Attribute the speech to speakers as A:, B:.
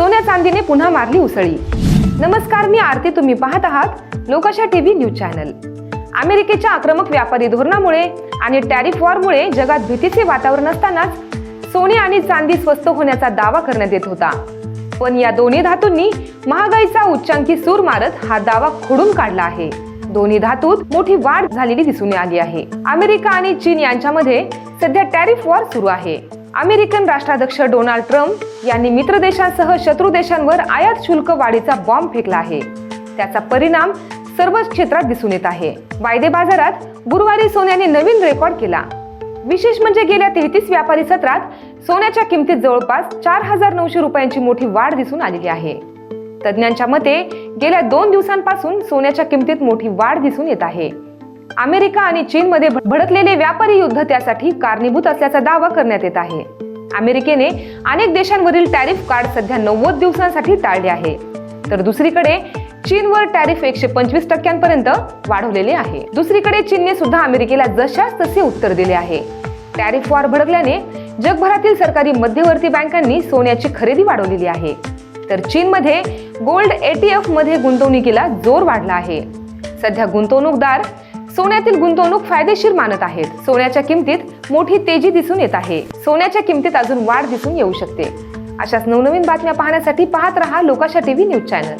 A: सोन्या चांदीने पुन्हा मारली उसळी. नमस्कार मी आरती. तुम्ही पाहत आहात लोकाशा टीव्ही न्यूज चॅनल. अमेरिकेच्या आक्रमक व्यापारी धोरणामुळे आणि टॅरिफ वॉरमुळे जगात भीतीचे वातावरण असतानाच सोने आणि चांदी स्वस्त होण्याचा दावा करण्यात येत होता. पण या दोन्ही धातूंनी महागाईचा उच्चांकी सूर मारत हा दावा खोडून काढला आहे. दोन्ही धातूत मोठी वाढ झालेली दिसून आली आहे. अमेरिका आणि चीन यांच्यामध्ये सध्या टॅरिफ वॉर सुरू आहे. अमेरिकन राष्ट्राध्यक्ष डोनाल्ड ट्रम्प यांनी मित्र देशांसह शत्रू देशांवर आयात शुल्क वाढीचा बॉम्ब फेकला आहे. त्याचा परिणाम सर्वच क्षेत्रात दिसून येत आहे. वायदे बाजारात गुरुवारी सोन्याने नवीन रेकॉर्ड केला. विशेष म्हणजे गेल्या तेहतीस व्यापारी सत्रात सोन्याच्या किमतीत जवळपास चार हजार नऊशे रुपयांची मोठी वाढ दिसून आलेली आहे. तज्ज्ञांच्या मते गेल्या दोन दिवसांपासून सोन्याच्या किमतीत मोठी वाढ दिसून येत आहे. अमेरिका आणि चीनमध्ये भडकलेले व्यापारी युद्ध त्यासाठी कारणीभूत असल्याचा दावा करण्यात येत आहे. अमेरिकेने अनेक देशांवरील टॅरिफ कार्ड सध्या नव्वद दिवसांसाठी टाळले आहे. तर दुसरीकडे चीनवर टॅरिफ एकशे पंचवीस टक्क्यांपर्यंत वाढवलेले आहे. दुसरीकडे चीनने सुद्धा अमेरिकेला जशाच तसे उत्तर दिले आहे. टॅरिफ वार भडकल्याने जगभरातील सरकारी मध्यवर्ती बँकांनी सोन्याची खरेदी वाढवलेली आहे. तर चीनमध्ये गोल्ड एटीएफमध्ये गुंतवणुकीला जोर वाढला आहे. सध्या गुंतवणूकदार सोन्यातील गुंतवणूक फायदेशीर मानत आहेत. सोन्याच्या किमतीत मोठी तेजी दिसून येत आहे. सोन्याच्या किमतीत अजून वाढ दिसून येऊ शकते. अशाच नवनवीन बातम्या पाहण्यासाठी पाहत रहा लोकाशा टीव्ही न्यूज चॅनल.